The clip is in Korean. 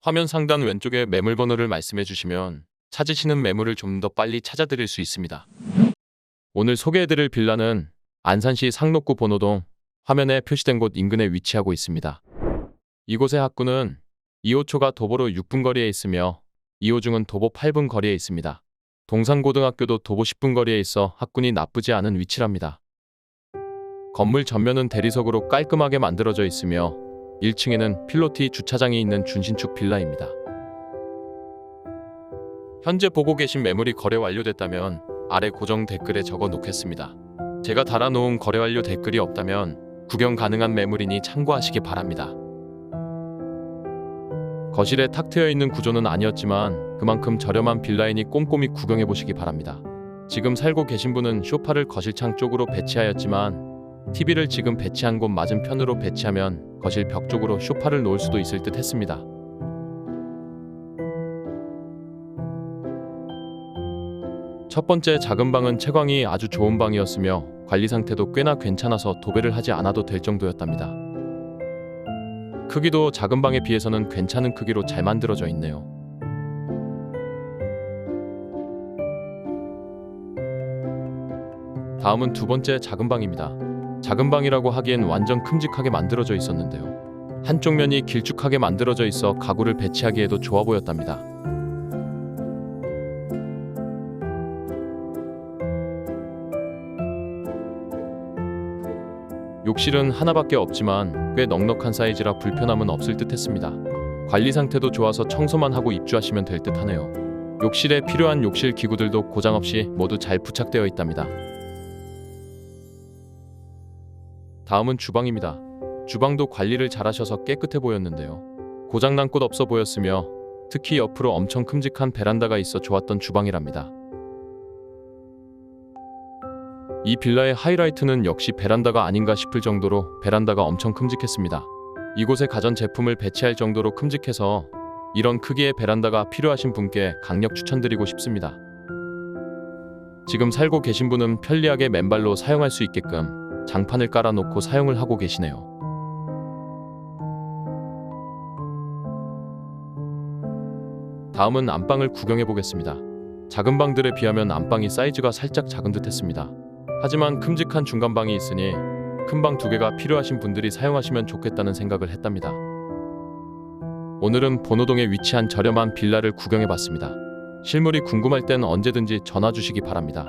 화면 상단 왼쪽에 매물 번호를 말씀해 주시면 찾으시는 매물을 좀 더 빨리 찾아드릴 수 있습니다. 오늘 소개해드릴 빌라는 안산시 상록구 번호동 화면에 표시된 곳 인근에 위치하고 있습니다. 이곳의 학구는 2호초가 도보로 6분 거리에 있으며 2호중은 도보 8분 거리에 있습니다. 동산고등학교도 도보 10분 거리에 있어 학군이 나쁘지 않은 위치랍니다. 건물 전면은 대리석으로 깔끔하게 만들어져 있으며 1층에는 필로티 주차장이 있는 준신축 빌라입니다. 현재 보고 계신 매물이 거래 완료됐다면 아래 고정 댓글에 적어 놓겠습니다. 제가 달아놓은 거래 완료 댓글이 없다면 구경 가능한 매물이니 참고하시기 바랍니다. 거실에 탁 트여 있는 구조는 아니었지만 그만큼 저렴한 빌라이니 꼼꼼히 구경해 보시기 바랍니다. 지금 살고 계신 분은 쇼파를 거실창 쪽으로 배치하였지만 TV를 지금 배치한 곳 맞은편으로 배치하면 거실 벽 쪽으로 쇼파를 놓을 수도 있을 듯 했습니다. 첫 번째 작은 방은 채광이 아주 좋은 방이었으며 관리 상태도 꽤나 괜찮아서 도배를 하지 않아도 될 정도였답니다. 크기도 작은 방에 비해서는 괜찮은 크기로 잘 만들어져 있네요. 다음은 두 번째 작은 방입니다. 작은 방이라고 하기엔 완전 큼직하게 만들어져 있었는데요. 한쪽 면이 길쭉하게 만들어져 있어 가구를 배치하기에도 좋아 보였답니다. 욕실은 하나밖에 없지만 꽤 넉넉한 사이즈라 불편함은 없을 듯 했습니다. 관리 상태도 좋아서 청소만 하고 입주하시면 될 듯 하네요. 욕실에 필요한 욕실 기구들도 고장 없이 모두 잘 부착되어 있답니다. 다음은 주방입니다. 주방도 관리를 잘하셔서 깨끗해 보였는데요. 고장난 곳 없어 보였으며 특히 옆으로 엄청 큼직한 베란다가 있어 좋았던 주방이랍니다. 이 빌라의 하이라이트는 역시 베란다가 아닌가 싶을 정도로 베란다가 엄청 큼직했습니다. 이곳에 가전 제품을 배치할 정도로 큼직해서 이런 크기의 베란다가 필요하신 분께 강력 추천드리고 싶습니다. 지금 살고 계신 분은 편리하게 맨발로 사용할 수 있게끔 장판을 깔아놓고 사용을 하고 계시네요. 다음은 안방을 구경해 보겠습니다. 작은 방들에 비하면 안방이 사이즈가 살짝 작은 듯 했습니다. 하지만 큼직한 중간방이 있으니 큰 방 두 개가 필요하신 분들이 사용하시면 좋겠다는 생각을 했답니다. 오늘은 번호동에 위치한 저렴한 빌라를 구경해 봤습니다. 실물이 궁금할 땐 언제든지 전화 주시기 바랍니다.